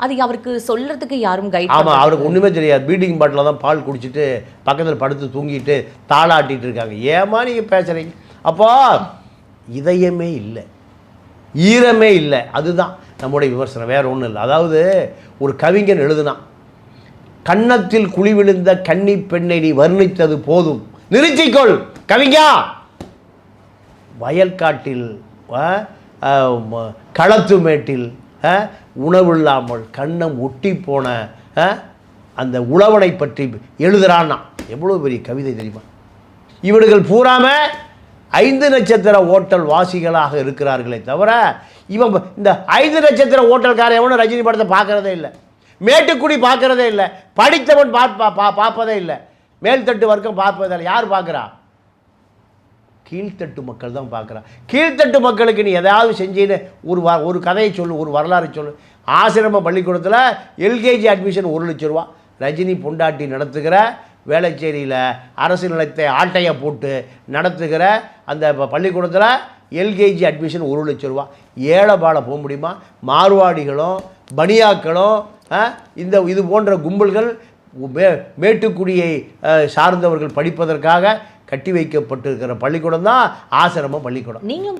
அது அவருக்கு சொல்றதுக்கு யாரும் கைட் ஆமாம் அவருக்கு ஒன்றுமே தெரியாது. பீடிங் பாட்டில் தான் பால் குடிச்சிட்டு பக்கத்தில் படுத்து தூங்கிட்டு தாளாட்டிட்டு இருக்காங்க. ஏமா நீங்கள் பேசுகிறீங்க அப்போ இதயமே இல்லை. ஈரமே இல்லை. அதுதான் நம்முடைய விமர்சனம். வேற ஒன்றும் இல்லை. அதாவது ஒரு கவிஞன் எழுதுனான் கன்னத்தில் குழி விழுந்த கன்னி பெண்ணை நீ வர்ணித்தது போதும். நிறுத்திக்கொள் கவிஞா! வயல்காட்டில் களத்து மேட்டில் ஆ, உணவில்லாமல் கண்ணம் ஒட்டி போன ஆ, அந்த உழவனை பற்றி எழுதுகிறான்னா எவ்வளோ பெரிய கவிதை தெரியுமா? இவர்கள் பூராம ஐந்து நட்சத்திர ஓட்டல் வாசிகளாக இருக்கிறார்களே தவிர இவன் இந்த ஐந்து நட்சத்திர ஓட்டல்காரன் எவனும் ரஜினி படத்தை பார்க்குறதே இல்லை. மேட்டுக்குடி பார்க்குறதே இல்லை. படித்தவன் பார்ப்பா பா பார்ப்பதே இல்லை. மேல்தட்டு வர்க்கம் பார்ப்பதில்லை. யார் பார்க்குறா? கீழ்த்தட்டு மக்கள் தான் பார்க்குறான். கீழ்த்தட்டு மக்களுக்கு நீ எதாவது செஞ்சின்னு ஒரு வ ஒரு கதையை சொல்லு ஒரு வரலாறு சொல்லு. ஆசிரம பள்ளிக்கூடத்தில் எல்கேஜி அட்மிஷன் ஒரு லட்ச ரூபா. ரஜினி பொண்டாட்டி நடத்துகிற வேளச்சேரியில் அரசு நிலத்தை ஆட்டையை போட்டு நடத்துகிற அந்த ப- பள்ளிக்கூடத்தில் எல்கேஜி அட்மிஷன் ஒரு லட்ச ரூபா. ஏழை போக முடியுமா? மார்வாடிகளும் பனியாக்களும் இந்த இது போன்ற கும்பல்கள் மே மேட்டுக்குடியை சார்ந்தவர்கள் படிப்பதற்காக கட்டி வைக்கப்பட்டிருக்கிற பள்ளிக்கூடம் தான் ஆசிரம பள்ளிக்கூடம். நீங்க